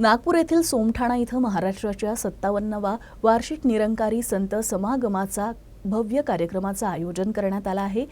नागपूर येथील सोमठाणा इथं महाराष्ट्राच्या सत्तावन्नवा वार्षिक निरंकारी संत समागमाचा भव्य कार्यक्रमाचं आयोजन करण्यात आलं आहे.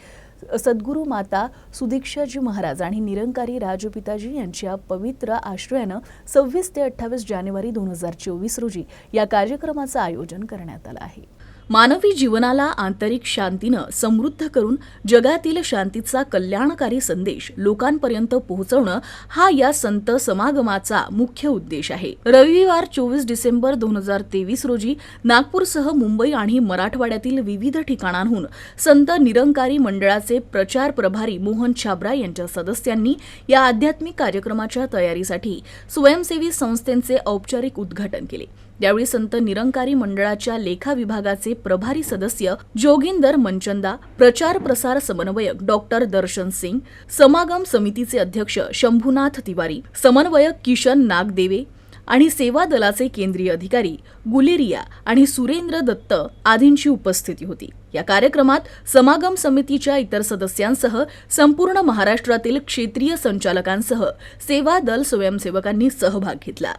सद्गुरू माता सुदीक्षाजी महाराज आणि निरंकारी राजपिताजी यांच्या पवित्र आश्रयानं सव्वीस ते अठ्ठावीस जानेवारी दोन हजार चोवीस रोजी या कार्यक्रमाचं आयोजन करण्यात आलं आहे. मानवी जीवनाला आंतरिक शांतीनं समृद्ध करून जगातील शांतीचा कल्याणकारी संदेश लोकांपर्यंत पोहोचवणं हा या संत समागमाचा मुख्य उद्देश आहे. रविवार चोवीस डिसेंबर दोन हजार तेवीस रोजी नागपूरसह मुंबई आणि मराठवाड्यातील विविध ठिकाणांहून संत निरंकारी मंडळाचे प्रचार प्रभारी मोहन छाबरा यांच्या सदस्यांनी या आध्यात्मिक कार्यक्रमाच्या तयारीसाठी स्वयंसेवी संस्थेचे औपचारिक उद्घाटन केले. यावेळी संत निरंकारी मंडळाच्या लेखा विभागाचे प्रभारी सदस्य जोगिंदर मनचंदा प्रचार प्रसार समन्वयक डॉक्टर दर्शन सिंग समागम समितीचे अध्यक्ष शंभूनाथ तिवारी समन्वयक किशन नागदेवे आणि सेवा दलाचे केंद्रीय अधिकारी गुलेरिया आणि सुरेंद्र दत्त आदींची उपस्थिती होती. या कार्यक्रमात समागम समितीच्या इतर सदस्यांसह संपूर्ण महाराष्ट्रातील क्षेत्रीय संचालकांसह सेवा दल स्वयंसेवकांनी सहभाग घेतला.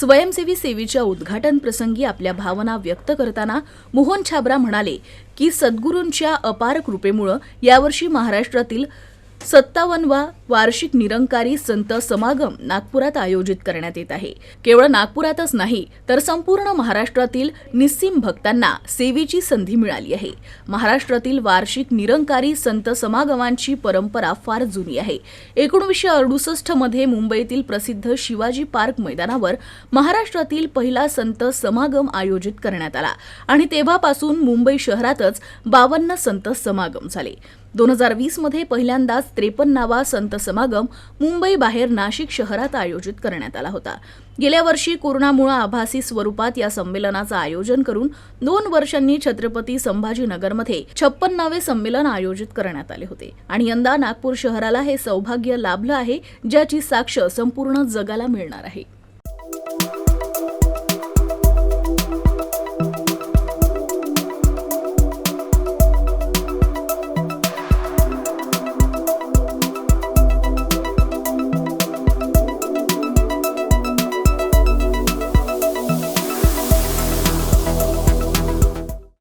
स्वयंसेवी सेवेच्या उद्घाटन प्रसंगी आपल्या भावना व्यक्त करताना मोहन छाबरा म्हणाले की सद्गुरूंच्या अपार कृपेमुळं यावर्षी महाराष्ट्रातील सत्तावन्नवा वार्षिक निरंकारी संत समागम नागपुरात आयोजित करण्यात येत आहे. केवळ नागपुरातच नाही तर संपूर्ण महाराष्ट्रातील निस्सीम भक्तांना सेवेची संधी मिळाली आहे. महाराष्ट्रातील वार्षिक निरंकारी संत समागमांची परंपरा फार जुनी आहे. एकोणीसशे अडुसष्टमध्ये मुंबईतील प्रसिद्ध शिवाजी पार्क मैदानावर महाराष्ट्रातील पहिला संत समागम आयोजित करण्यात आला आणि तेव्हापासून मुंबई शहरातच बावन्न संत समागम झाले. दोन हजार वीसमध्ये पहिल्यांदाच त्रेपन्नावा संत समागम मुंबई बाहेर नाशिक शहरात आयोजित करण्यात आला होता. गेल्या वर्षी कोरोनामुळे आभासी स्वरूपात या संमेलनाचं आयोजन करून दोन वर्षांनी छत्रपती संभाजीनगरमध्ये छप्पन्नावे संमेलन आयोजित करण्यात आले होते. आणि यंदा नागपूर शहराला हे सौभाग्य लाभलं आहे ज्याची साक्ष संपूर्ण जगाला मिळणार आहे.